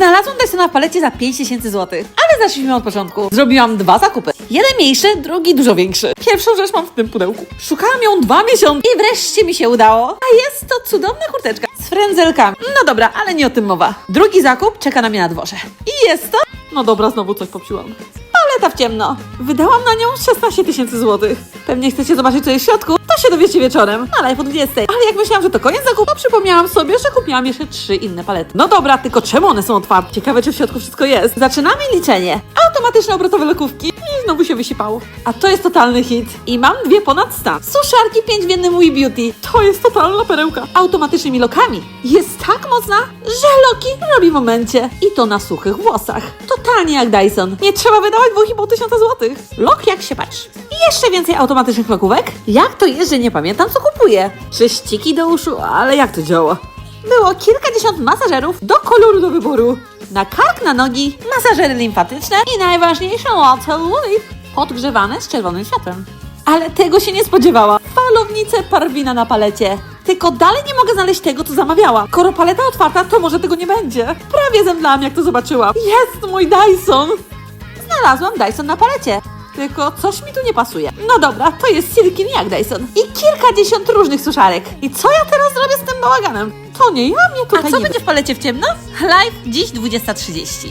Znalazłam Dysona w palecie za 5000 zł, ale zacznijmy od początku. Zrobiłam dwa zakupy. Jeden mniejszy, drugi dużo większy. Pierwszą rzecz mam w tym pudełku. Szukałam ją dwa miesiące i wreszcie mi się udało. A jest to cudowna kurteczka z frędzelkami. No dobra, ale nie o tym mowa. Drugi zakup czeka na mnie na dworze. I jest to... No dobra, znowu coś popsiłam. Paleta w ciemno. Wydałam na nią 16 tysięcy złotych. Pewnie chcecie zobaczyć, co jest w środku? Się dowiecie wieczorem, na live o 20. Ale jak myślałam, że to koniec zakupu, przypomniałam sobie, że kupiłam jeszcze trzy inne palety. No dobra, tylko czemu one są otwarte? Ciekawe, czy w środku wszystko jest. Zaczynamy liczenie. Automatyczne obrotowe lekówki. I znowu się wysypało. A to jest totalny hit. I mam dwie ponad stan. Suszarki 5 w jednym Wii Beauty. To jest totalna perełka. Automatycznymi lokami. Jest tak mocna, że Loki robi w momencie. I to na suchych włosach. Totalnie jak Dyson. Nie trzeba wydawać 2,5 tysiąca złotych. Lok jak się patrzy. I jeszcze więcej automatycznych lokówek. Jak to jest, że nie pamiętam co kupuję? Czyściki do uszu, ale jak to działa? Było kilkadziesiąt masażerów do koloru do wyboru. Na kark, na nogi, masażery limfatyczne i najważniejsze water lip, podgrzewane z czerwonym światłem. Ale tego się nie spodziewała. Falownice Parwina na palecie. Tylko dalej nie mogę znaleźć tego, co zamawiałam. Skoro paleta otwarta, to może tego nie będzie. Prawie zemdlałam, jak to zobaczyłam. Jest mój Dyson! Znalazłam Dyson na palecie. Tylko coś mi tu nie pasuje. No dobra, to jest Silkin jak Dyson. I kilkadziesiąt różnych suszarek. I co ja teraz zrobię z tym bałaganem? To nie ja mnie tutaj A co nie będzie w palecie w ciemno? Live dziś 20.30.